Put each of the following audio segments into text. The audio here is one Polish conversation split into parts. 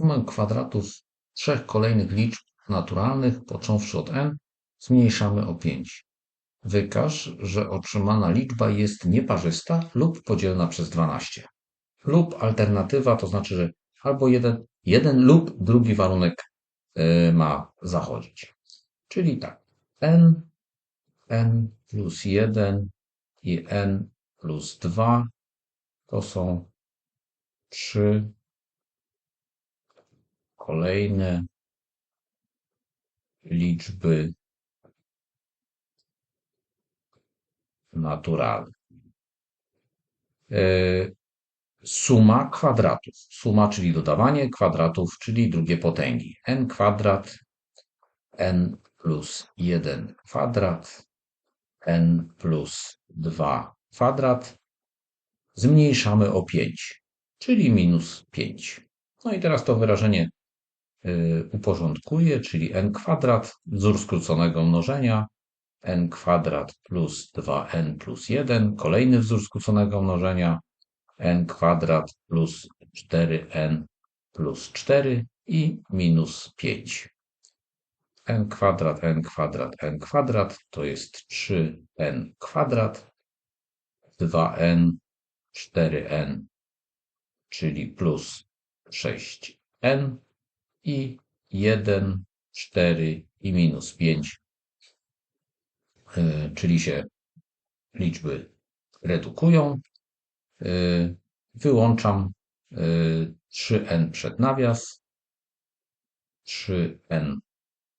sumę kwadratów trzech kolejnych liczb naturalnych, począwszy od n, zmniejszamy o 5. Wykaż, że otrzymana liczba jest nieparzysta lub podzielna przez 12. Lub alternatywa, to znaczy, że albo jeden, jeden lub drugi warunek y, ma zachodzić. Czyli tak, n, n plus 1 i n plus 2 to są trzy kolejne liczby naturalne. E, suma kwadratów. Suma, czyli dodawanie kwadratów, czyli drugie potęgi. n kwadrat, n plus 1 kwadrat, n plus 2 kwadrat. Zmniejszamy o 5, czyli minus 5. No i teraz to wyrażenie uporządkuję, czyli n kwadrat, wzór skróconego mnożenia, n kwadrat plus 2n plus 1, kolejny wzór skróconego mnożenia, n kwadrat plus 4n plus 4 i minus 5. n kwadrat, n kwadrat, n kwadrat to jest 3n kwadrat, 2n, 4n, czyli plus 6n i 1, 4 i minus 5, e, czyli się liczby redukują. E, wyłączam 3n e, przed nawias, 3n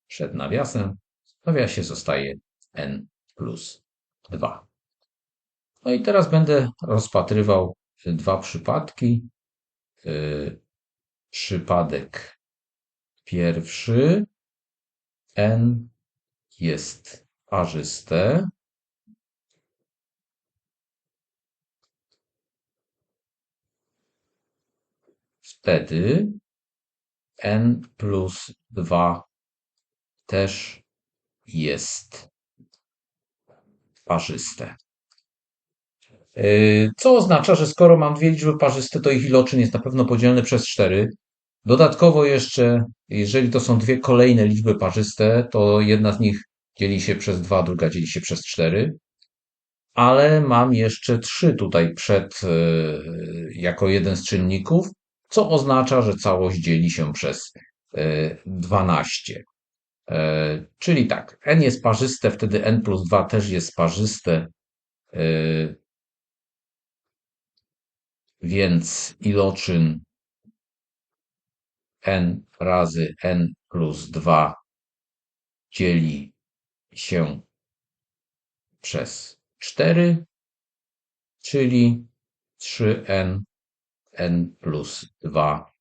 przed nawiasem. W nawiasie zostaje n plus 2. No i teraz będę rozpatrywał dwa przypadki. Przypadek pierwszy. N jest parzyste. Wtedy n plus 2 też jest parzyste. Yy, co oznacza, że skoro mam dwie liczby parzyste, to ich iloczyn jest na pewno podzielny przez 4. Dodatkowo jeszcze, jeżeli to są dwie kolejne liczby parzyste, to jedna z nich dzieli się przez 2, druga dzieli się przez 4. Ale mam jeszcze 3 tutaj przed, yy, jako jeden z czynników, co oznacza, że całość dzieli się przez 12. Yy, czyli tak, n jest parzyste, wtedy n plus 2 też jest parzyste więc iloczyn n razy n plus 2 dzieli się przez 4, czyli 3n n plus 2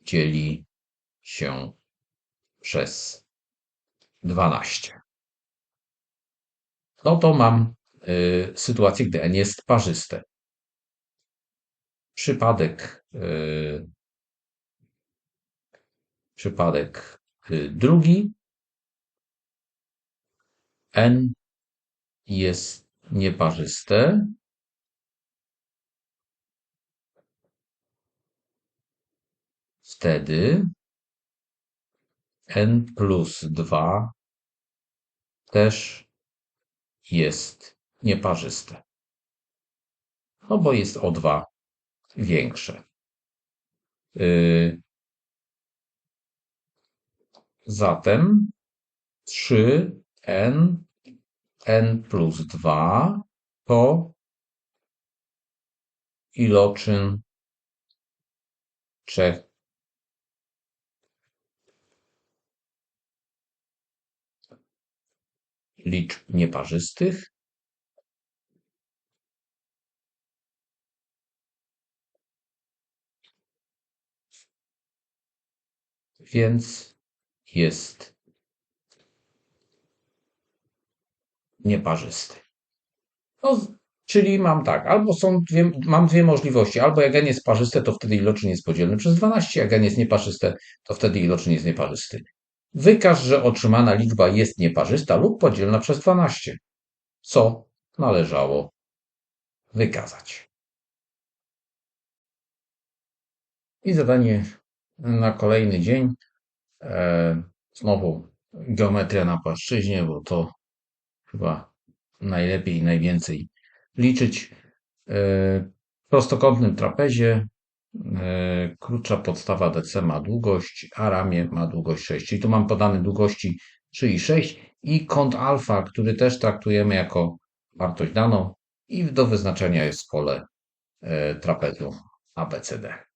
dzieli się przez 12. No to mam y, sytuację, gdy n jest parzyste. Przypadek, yy, przypadek yy, drugi. N jest nieparzyste. Wtedy n plus 2 też jest nieparzyste. No bo jest o 2 większe. Y, zatem 3n n plus 2 to iloczyn trzech. Liczb nieparzystych. Więc jest nieparzysty. No, czyli mam tak, albo są dwie, mam dwie możliwości. Albo jak n jest parzyste, to wtedy iloczyn jest podzielny przez 12, jak n jest nieparzyste, to wtedy iloczyn jest nieparzysty. Wykaż, że otrzymana liczba jest nieparzysta lub podzielna przez 12, co należało wykazać. I zadanie na kolejny dzień. E, znowu geometria na płaszczyźnie, bo to chyba najlepiej i najwięcej liczyć. E, w prostokątnym trapezie e, krótsza podstawa DC ma długość, a ramię ma długość 6. Czyli tu mam podane długości 3 i 6 i kąt alfa, który też traktujemy jako wartość daną i do wyznaczenia jest pole e, trapezu ABCD.